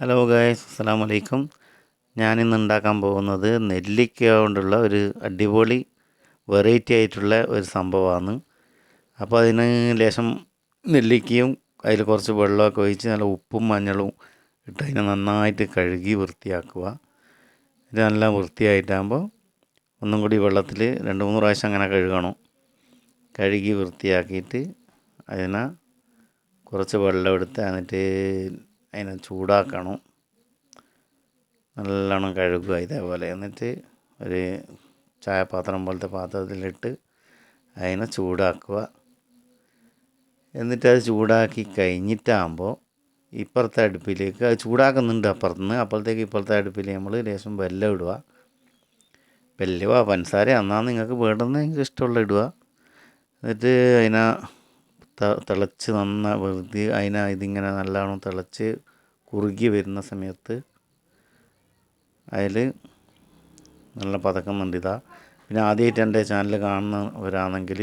Hello guys അസ്സാം വലൈക്കും ഞാനിന്ന് ഉണ്ടാക്കാൻ പോകുന്നത് നെല്ലിക്ക കൊണ്ടുള്ള ഒരു അടിപൊളി വെറൈറ്റി ആയിട്ടുള്ള ഒരു സംഭവമാണ്. അപ്പോൾ അതിന് ലേശം നെല്ലിക്കയും അതിൽ കുറച്ച് വെള്ളമൊക്കെ ഒഴിച്ച് നല്ല ഉപ്പും മഞ്ഞളും ഇട്ട് അതിനെ നന്നായിട്ട് കഴുകി വൃത്തിയാക്കുക. ഇത് നല്ല വൃത്തിയായിട്ടാകുമ്പോൾ ഒന്നും കൂടി വെള്ളത്തിൽ രണ്ട് മൂന്ന് പ്രാവശ്യം അങ്ങനെ കഴുകണം. കഴുകി വൃത്തിയാക്കിയിട്ട് അതിനെ കുറച്ച് വെള്ളം എടുത്ത് എന്നിട്ട് അതിനെ ചൂടാക്കണം. നല്ലോണം കഴുകുക ഇതേപോലെ. എന്നിട്ട് ഒരു ചായപാത്രം പോലത്തെ പാത്രത്തിലിട്ട് അതിനെ ചൂടാക്കുക. എന്നിട്ട് അത് ചൂടാക്കി കഴിഞ്ഞിട്ടാകുമ്പോൾ ഇപ്പുറത്തെ അടുപ്പിലേക്ക് അത് ചൂടാക്കുന്നുണ്ട് അപ്പുറത്ത് നിന്ന് അപ്പോഴത്തേക്ക് ഇപ്പുറത്തെ അടുപ്പിൽ നമ്മൾ ലേശം വെല്ലം ഇടുക. വെല്ലുവാ പഞ്ചസാര. എന്നാൽ നിങ്ങൾക്ക് വേണ്ടുന്ന നിങ്ങൾക്ക് ഇഷ്ടമുള്ള ഇടുക. എന്നിട്ട് അതിനെ തിളച്ച് നന്ന വെറുതെ അതിനെ ഇതിങ്ങനെ നല്ലോണം തിളച്ച് കുറുകി വരുന്ന സമയത്ത് അതിൽ നല്ല പതക്കുന്നുണ്ട് ഇതാ. പിന്നെ ആദ്യമായിട്ട് എന്റെ ചാനൽ കാണുന്നവരാണെങ്കിൽ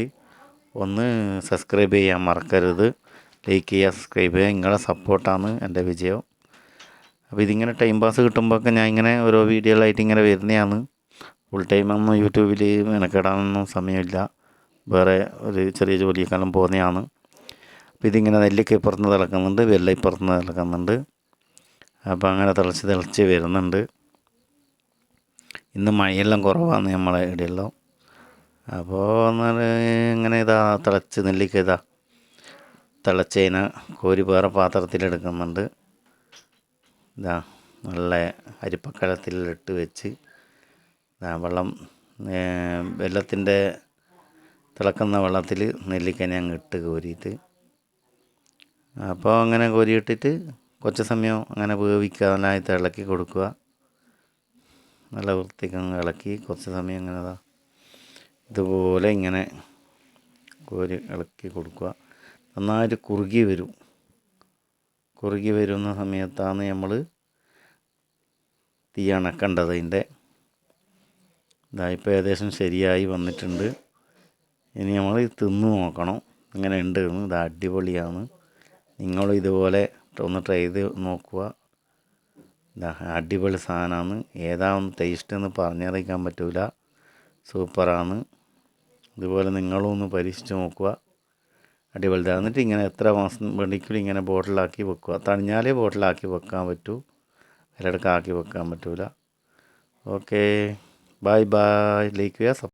ഒന്ന് സബ്സ്ക്രൈബ് ചെയ്യാൻ മറക്കരുത്. ലൈക്ക് ചെയ്യുക സബ്സ്ക്രൈബ് ചെയ്യുക. നിങ്ങളുടെ സപ്പോർട്ടാണ് എന്റെ വിജയം. അപ്പോൾ ഇതിങ്ങനെ ടൈം പാസ് കിട്ടുമ്പോഴൊക്കെ ഞാൻ ഇങ്ങനെ ഓരോ വീഡിയോകളായിട്ട് ഇങ്ങനെ വരുന്നതാണ്. ഫുൾ ടൈം ഒന്നും യൂട്യൂബിൽ മെനക്കെടാനൊന്നും സമയമില്ല. വേറെ ഒരു ചെറിയ ജോലിയെക്കാളും പോകുന്നതാണ്. അപ്പോൾ ഇതിങ്ങനെ നെല്ലിക്ക ഇപ്പുറത്ത് തിളക്കുന്നുണ്ട് ഇപ്പുറത്ത് തിളക്കുന്നുണ്ട്. അപ്പോൾ അങ്ങനെ തിളച്ച് തിളച്ച് വരുന്നുണ്ട്. ഇന്ന് മഴയെല്ലാം കുറവാണ് നമ്മളെ ഇടയിലോ. അപ്പോൾ എന്നാൽ ഇങ്ങനെ ഇതാ തിളച്ച് നെല്ലിക്ക ഇതാ തിളച്ചതിനെ കോരി വേറെ പാത്രത്തിലെടുക്കുന്നുണ്ട് ഇതാ നല്ല അരിപ്പക്കലത്തിലിട്ട് വെച്ച് വെള്ളം വെള്ളത്തിന്റെ തിളക്കുന്ന വെള്ളത്തിൽ നെല്ലിക്കനെ അങ്ങ് ഇട്ട് കോരിയിട്ട് അപ്പോൾ അങ്ങനെ കോരിയിട്ടിട്ട് കുറച്ച് സമയം അങ്ങനെ വേവിക്കുക വേവിക്കാനായിട്ട് ഇളക്കി കൊടുക്കുക. നല്ല വൃത്തിക്ക് ഇളക്കി കുറച്ച് സമയം ഇങ്ങനെ അതാ ഇതുപോലെ ഇങ്ങനെ കോരി ഇളക്കി കൊടുക്കുക. നന്നായിട്ട് കുറുകി വരും. കുറുകി വരുന്ന സമയത്താണ് നമ്മൾ തീ അണക്കേണ്ടത് അതിന്റെ. ഇതായിപ്പോൾ ഏകദേശം ശരിയായി വന്നിട്ടുണ്ട്. ഇനി നമ്മൾ തിന്ന് നോക്കണം. ഇങ്ങനെ ഉണ്ട്. ഇത് അടിപൊളിയാണ്. നിങ്ങളും ഇതുപോലെ ഒന്ന് ട്രൈ ചെയ്ത് നോക്കുക. അടിപൊളി സാധനമാണ് ഏതാണ് ടേസ്റ്റ് എന്ന് പറഞ്ഞറിയിക്കാൻ പറ്റില്ല സൂപ്പറാണ്. ഇതുപോലെ നിങ്ങളും ഒന്ന് പരീക്ഷിച്ച് നോക്കുക. അടിപൊളി എന്നിട്ട് ഇങ്ങനെ എത്ര മാസം വേണ്ടിക്കും ഇങ്ങനെ ബോട്ടിലാക്കി വെക്കുക. തണിഞ്ഞാലേ ബോട്ടിലാക്കി വെക്കാൻ പറ്റൂ. ഒരിടക്കാക്കി വെക്കാൻ പറ്റൂല. ഓക്കേ ബൈ ബൈ ലൈക്ക് ചെയ്യുക